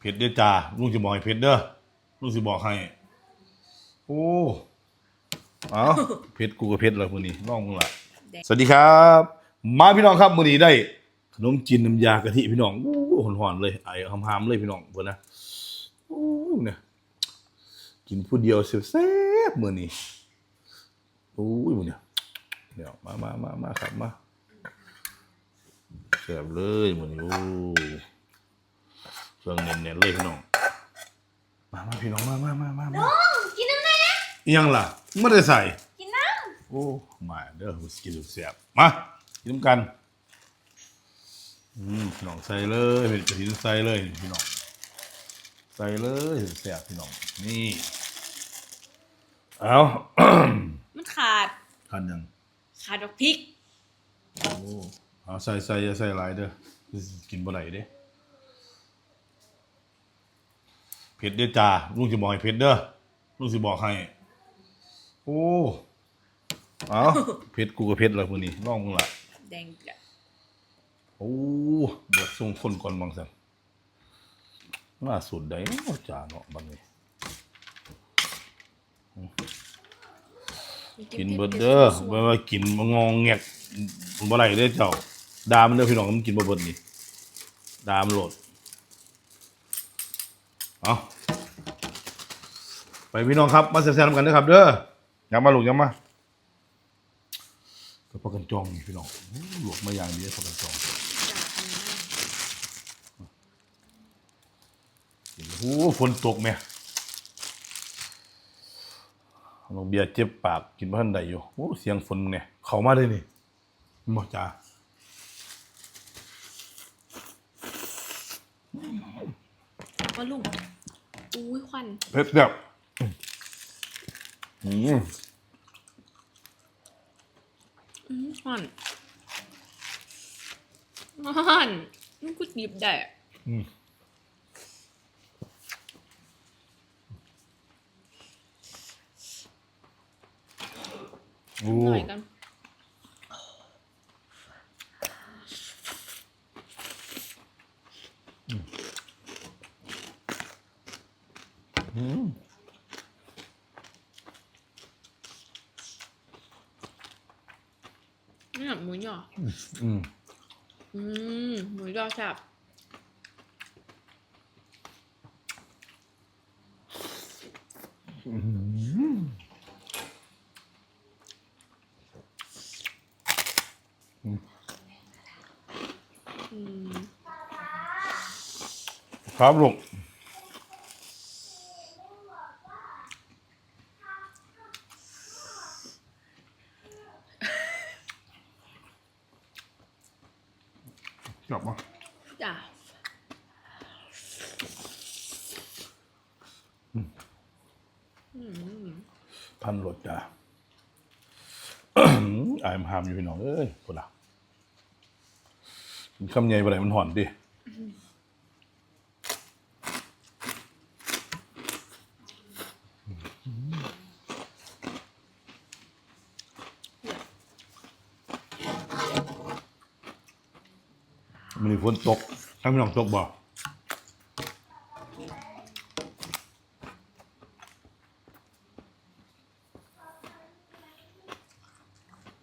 เผ็ดเด้อจ้าลุงสิบอกให้เผ็ดเด้อลุงสิบอกให้ โอ้เอาเผ็ดกูก็เผ็ดแล้วมื้อนี้น้องมึงล่ะแดงสวัสดีครับ มาพี่น้องครับมื้อนี้ได้ ขนมจีนน้ำยากะทิพี่น้องโอ้หอนๆเลยไอ้หอมๆเลยพี่น้องเพิ่นนะโอ้เนี่ยกินผู้เดียวแซ่บๆมื้อนี้โอ้ยมื้อเนี่ยเดี๋ยวมามามามาครับมาแซ่บเลยมื้อนี้โอ้ เครื่องเน้นๆเลยพี่น้อง มามาพี่น้องมามามามามากินน้ำแม่อิหยังล่ะไม่ได้ใส่ กินน้โอ้มาเด้อสกินแซ่บมากินน้ำกันอืมพี่น้องใส่เลยเป็นกระถิ่นใส่เลยพี่น้องใส่เลยแซ่บพี่น้องนี่เอามันขาดทันยังขาดดอกพริกโอ้เอาใส่ใส่อย่าใส่หลายเด้อกินบ่ได้เด้ เผ็ดเด้อจ้าลุงสิบอกให้เผ็ดเด้อลุงสิบอกให้ โอ้เอาเผ็ดกูก็เผ็ดแล้วมื้อนี้น้องมึงล่ะแดงจ้ะโอ้บทส่งคนก่อนบางสันล่าสุดได้เนาะจ่าเนาะบัดนี้กินเบิดเด้อบ่ว่ากินบ่งองแงกบ่ไหลเด้อเจ้าดามนเด้อพี่น้องมันกินบ่เบิดนี่ดามนโหลด เอาไปพี่น้องครับ มาแซ่บๆนำกันด้อครับ เด้อยังมาลูกยังมาก็พากันจองนี่พี่น้องโอ้ลวกมาอย่างดีพากันจองโอ้โหฝนตกแม่น้องเบียร์เจ็บปากกินบ้านใดอยู่โอ้เสียงฝนเนี่ย เขามาเลยนี่หมอจ้า ก็ลุงอุ้ยควันเผ็ดแบบอืมอืมควันควันมันกูดิบได้อะอืมโอ้หน่อยกัน อืม นี่หมู ย่ออืมอืมหมูย่อแซ่บอืมครับลูกกลับมา จ้ะอืมพันรถจ้ะอายมหามอยู่พี่น้องเอ้ยคนละคำใหญ่ไปไหนมันห่อนดิ ฝนตกทั้งพี่น้องตกบ่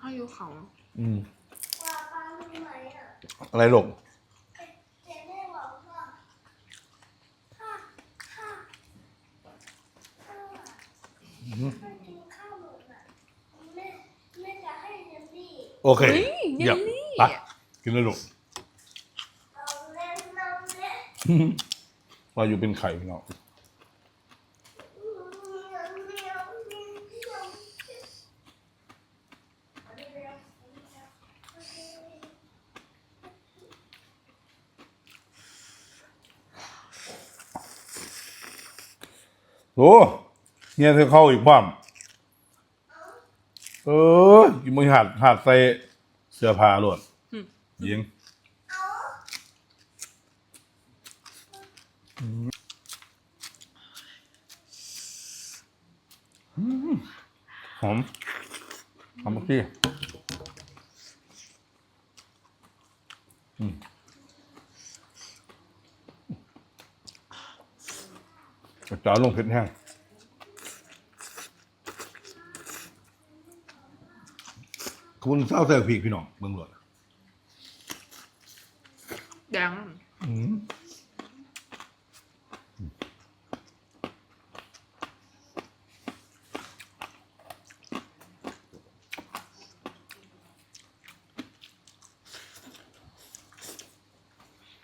ข้าวยูเขาอืมำว่าป้ารู้ไหมอะอะไรลูกเจ๊ได้บอกว่าถ้าถ้าถ้าถ้ากินข้าวหมดอะแม่แม่จะให้เยลลี่โอเคเฮ้ยเยเยี่ยลมลี่ไปกินเลยลูก เอาเล่นน้ำเล่น ว่าอยู่เป็นไข่พี่น้องเหนียวเหนียวเหนียวเหนียวเอาเร็วๆโอเคโอ้เนี่ยเธอเข้าอีกบ้ามเออกินมือหัดหัดใส่เสื้อผ้าโลดยิง หอมหอมเมื่อกี้จาลงเผ็ดแห้งขบุญเศร้าใส่ผีกพี่น้องเมืองหลวงแดงอืม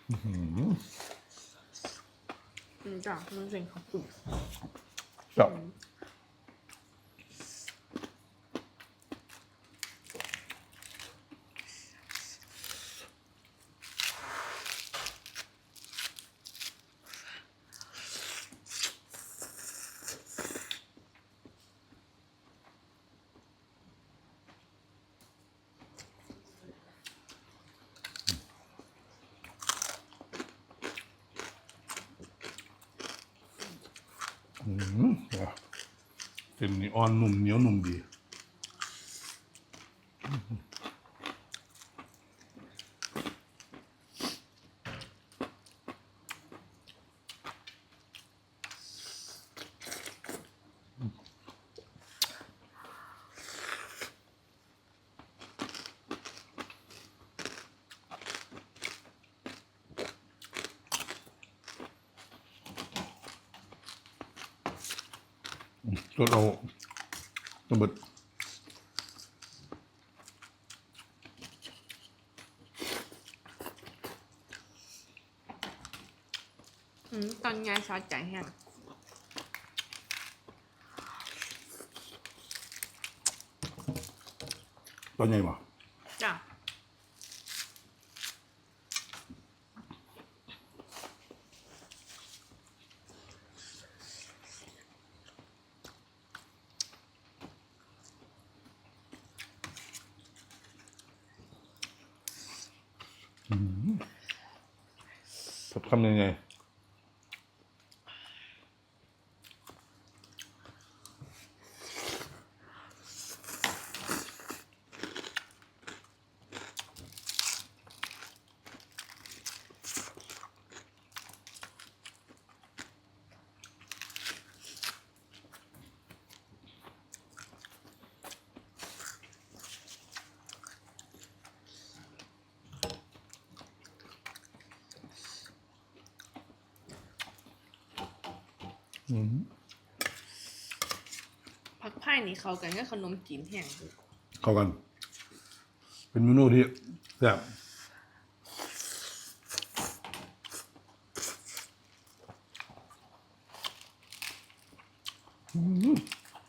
อื้อหือ อืมจ้ะมั อืมเส้นนี้อ่อนนุ่มเหนียวนุ่มดี รถเอาระเบิดอืมตอนยายซอสใจแห้งตอนใหญ่บ่จ้ะ ผักไผ่นี่เขากันก็ขนมจีนแห้งเข้ากัน เป็นเมนูที่แซ่บ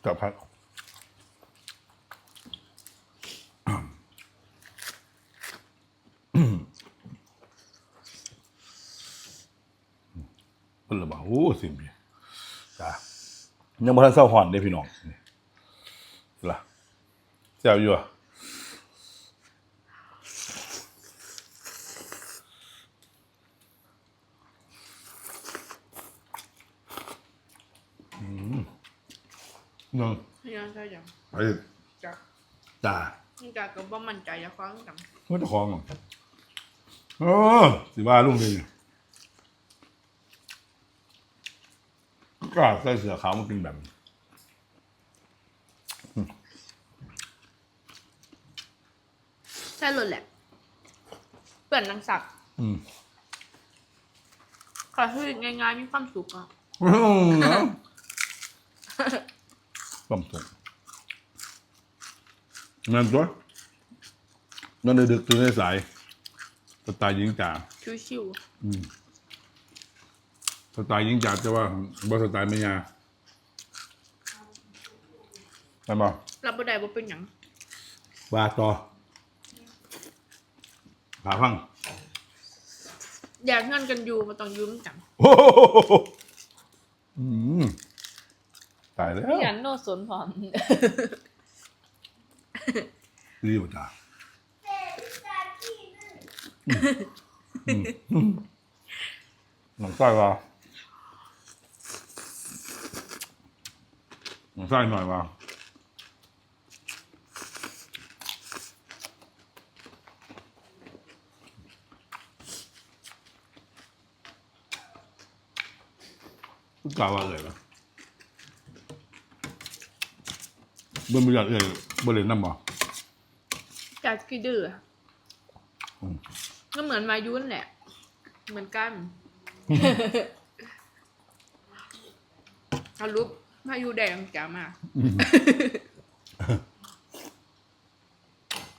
จับผักเป็นระบาโอ้สิมีจ้ ยังบ่ทันเศร้าหอนเด้พี่น้องนี่ล่ะแซ่บอยู่อะอืมนึงพี่น้องใช่ยังไปจ้ะจ้านี่จ้ะก็บ่มั่นใจจะคว้างกันเมื่อจะคลองอะเออสิว่าลุงดี ก็ใส่เสื้อขาวมากินแบบนี้ใช่เลยแหละเปื่อนนางสักอืมขอให้ง่ายๆมีความสุขอะอืมเนาะความสุขนั่นตัวนั่นดึกๆตื่นในสายสไตล์ยิงจ่าชิวอืม สไตล์ยิงจ่าจะว่าบ่สไตล์ไม่ยาใช่ปะๆรับบ่ได้บ่เป็นหยังว่าต่อขาพังอยากเงินกันอยู่มาต้องยืมกันโอ้โหอืมตายแล้ว พี่ยันโนสนพร้อม รีบจ้าเป็นตาที่นึ่งหนังไส้ว่าหนัง ไส้หน่อยว่ากล่าวว่าอะไรนะเบิ่งมีอย่างอื่นบ่เล่นน้ำบ่จากกี่ดื้ออะอืมก็เหมือนมายุนแหละ เหมือนกันอารุป พายุแดงจ๋ามา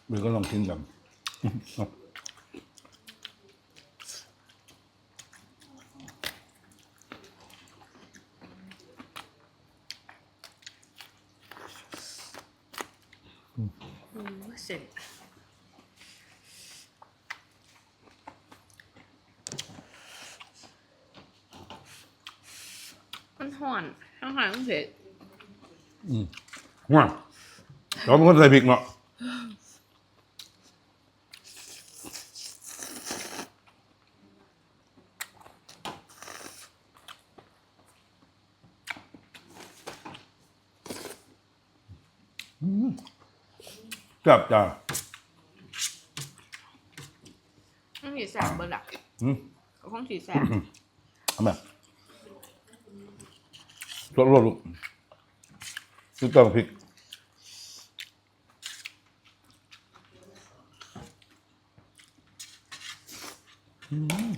เดี๋ยวก็ลองกินกันอืมเสร็จมันห่อน ข้างหางเผ็ดว้าเราเป็นคนใส่พริกเนาะอืมจับจ้าต้องสีแสบเบอร์ละอืมเขาต้องสีแสบเอาแบบ รสรสลูกซื้อเต้าพริกอืม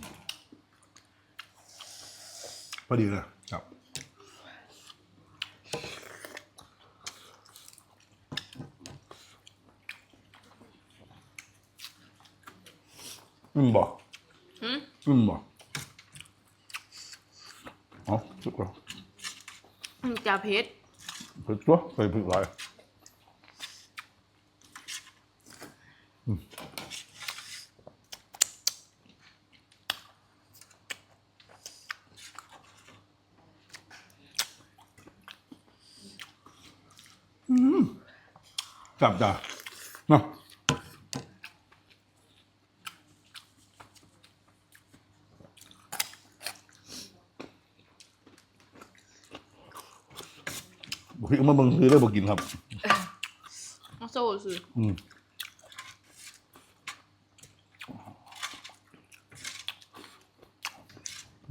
พอดีเลยครับอืมบอกหืมอืมบอกเอาสุกแล้วอืม จ่าเผ็ดเผ็ดตัวใส่พริกหลายอืมจับจ้าเนาะ กเอามาเบิ่งซื้อได้บ่กินครับ มาโซ่สิอืม嗯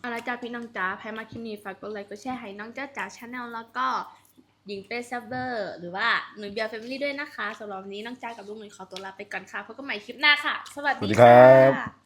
เอาละจ้าพี่น้องจ้าใครมาคลิปนี้ฝากกดไลค์กดแชร์ให้น้องจ้าจ๋าชาแนลแล้วก็ หญิงเป้ซับเบอร์ หรือว่าหนุ่ยเบียร์แฟมิลี่ด้วยนะคะสำหรับวันนี้น้องจ้ากับลูกหนุ่ยขอตัวลาไปก่อนค่ะพบกันใหม่คลิปหน้าค่ะ สวัสดีครับค่ะ